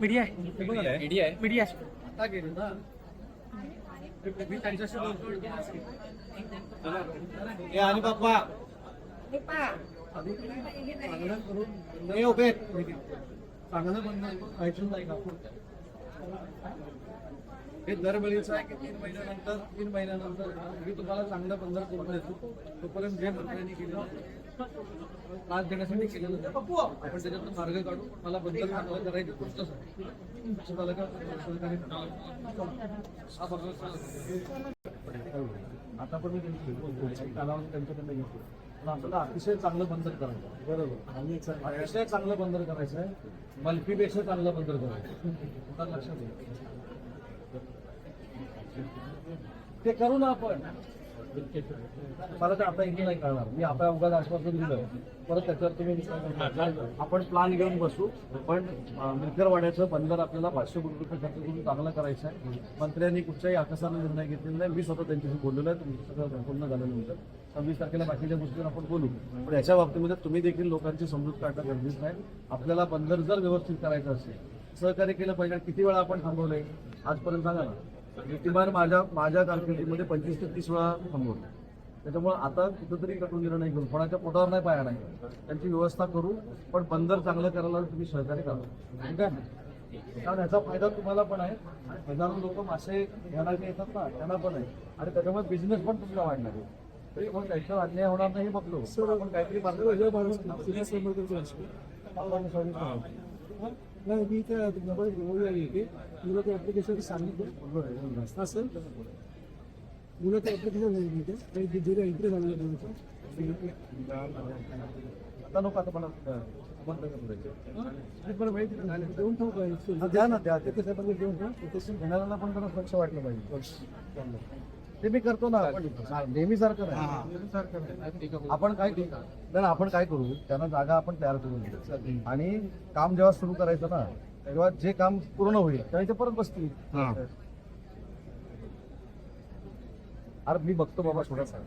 Media आहे media आहे media ए आणि बाप्पा उभे चांगलं बंद ऐकून नाही का हे दरवेळीचं आहे की तीन महिन्यानंतर तीन महिन्यानंतर मी तुम्हाला चांगलं बंदर करून देतो तोपर्यंत जे मंत्र्यांनी केलं त्रास देण्यासाठी केलेलं. आपण त्याच्यातून मार्ग काढू मला बंदर चांगलं करायची बघा आता पण मी त्यांची कालावधी त्यांच्याकडनं घेतो पण आपल्याला अतिशय चांगलं बंदर करायचं. बरोबर. आणि अतिशय चांगलं बंदर करायचं आहे मल्पीपेक्षा चांगलं बंदर करायचं लक्षात घ्या. ते करू ना आपण. मला तर आता इथे नाही कळणार. मी आता उगाच आश्वासन दिलं. परत त्याच्यावर तुम्ही आपण प्लॅन घेऊन बसू. पण मिरकरवाड्याचं बंदर आपल्याला पाचशे कोटी रुपये खर्च करून चांगलं करायचं आहे. मंत्र्यांनी कुठच्याही आकाशाने निर्णय घेतलेला नाही. मी स्वतः त्यांच्याशी बोललेलो आहे. तुमचं सगळं संपूर्ण झाल्यानंतर सव्वीस तारखेला बाकीच्या गोष्टीवर आपण बोलू. पण याच्या बाबतीमध्ये तुम्ही देखील लोकांची समजूत काढणं गरजेचं आहे. आपल्याला बंदर जर व्यवस्थित करायचं असेल सहकार्य केलं पाहिजे. किती वेळा आपण थांबवलंय? आजपर्यंत सांगा ना. किमान माझ्या माझ्या कारकिर्दीमध्ये पंचवीस ते तीस वेळा थांबवलं त्याच्यामुळे आता कुठंतरी कटून निर्णय घेऊन कोणाच्या पोटावर नाही पाया नाही. त्यांची व्यवस्था करू पण बंदर चांगलं करायला तुम्ही सहकार्य करा. ठीक आहे? कारण याचा फायदा तुम्हाला पण आहे. हजारो लोक मासे घ्यायला जे येतात ना त्यांना पण आहे. आणि त्याच्यामुळे बिझनेस पण तुमचा वाढणार आहे. तरी मग त्याच्यावर अन्याय होणार नाही हे बघलो आपण काहीतरी मार्ग नाही मी इथे मोबाईल घेऊन आली होती मुलं ते ॲप्लिकेशन सांगितलं असं मुलं ते ॲप्लिकेशन सांगितलं होते काही दिलं एंट्री झालेलं मुलाचं आता नको आता मला बंद करायचं आणि बरं माहिती आहे, देऊन ठेवू का एक हा, द्या ना द्या ते साहेबांना देऊन ठेवू प्रोटेक्शन घेणाऱ्यांना पण जरा स्वच्छ वाटलं पाहिजे ते मी करतो ना आपण नेहमी सारखं नाही आपण काय करू? नाही आपण काय करू? त्यांना जागा आपण तयार करून देऊ. आणि काम जेव्हा सुरू करायचं ना तेव्हा जे काम पूर्ण होईल तेव्हा ते परत बसतील. अरे मी बघतो बाबा थोडासा